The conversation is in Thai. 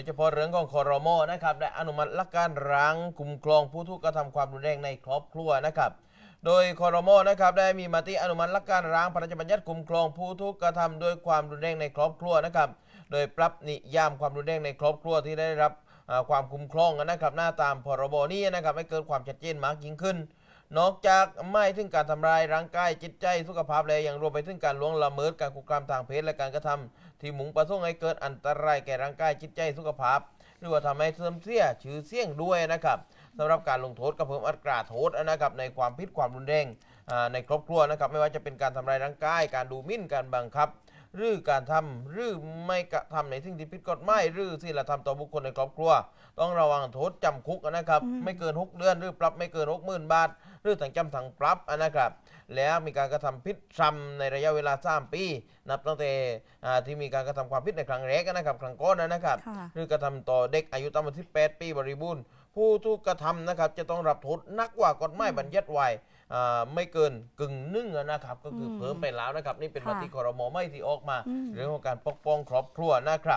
ยเฉพาะเรื่องของคอรมอนะครับได้อนุมัติหลักการร้างคุ้มครองผู้ถูกกระทำความรุนแรงในครอบครัวนะครับโดยคอรมอนะครับได้มีมติอนุมัติหลักการร้างพระราชบัญญัติคุ้มครองผู้ถูกกระทำด้วยความรุนแรงในครอบครัวนะครับโดยปรับนิยามความรุนแรงในครอบครัวที่ได้รับความคุ้มครองนะครับหน้าตามพรบนี้นะครับให้เกิดความชัดเจนมากยิ่งขึ้น นอกจากไม่ถึงการทำลายร่างกายจิตใจสุขภาพแล้วยังรวมไปถึงการล่วงละเมิดการคุกคามทางเพศและการกระทำที่มุ่งประสงค์ให้เกิดอันตรายแก่ร่างกายจิตใจสุขภาพ หรือว่าทำให้เสื่อมเสียชื่อเสียงด้วยนะครับสำหรับการลงโทษก็เพิ่มอัตราโทษนะครับในความผิดความรุนแรงอ่าในครอบครัวนะครับไม่ว่าจะเป็นการทำลายร่างกายการดูหมิ่นการบังคับ หรือการทำหรือไม่กระทำในสิ่งที่ผิดกฎหมายหรือศีลธรรมต่อบุคคลในครอบครัว ต้องระวังโทษจำคุกนะครับอืมไม่เกิน 6 เดือนหรือปรับไม่เกิน60,000 บาทห รือทั้งจำทั้งปรับนะครับ แล้วมีการกระทำผิดซ้ำในระยะเวลา3ปี นับตั้งแต่อ่าที่มีการกระทำความผิดในครั้งแรกนะครับ ครั้งก่อนนะครับค่ะหรือกระทำต่อเด็กอายุต่ำกว่า18ปีบริบูรณ์ผู้ถูกกระทำนะครับจะต้องรับโทษหนักกว่ากฎหมายบัญญัติไว้อ่าไม่เกินกึ่งหนึ่งนะครับ ก็คืออมเพิ่มไปแล้วนะครับ นี่เป็นมค่ะติคอรมอไม่ที่ออกมาอืมเรื่องของการปกป้องครอบครัวนะครับ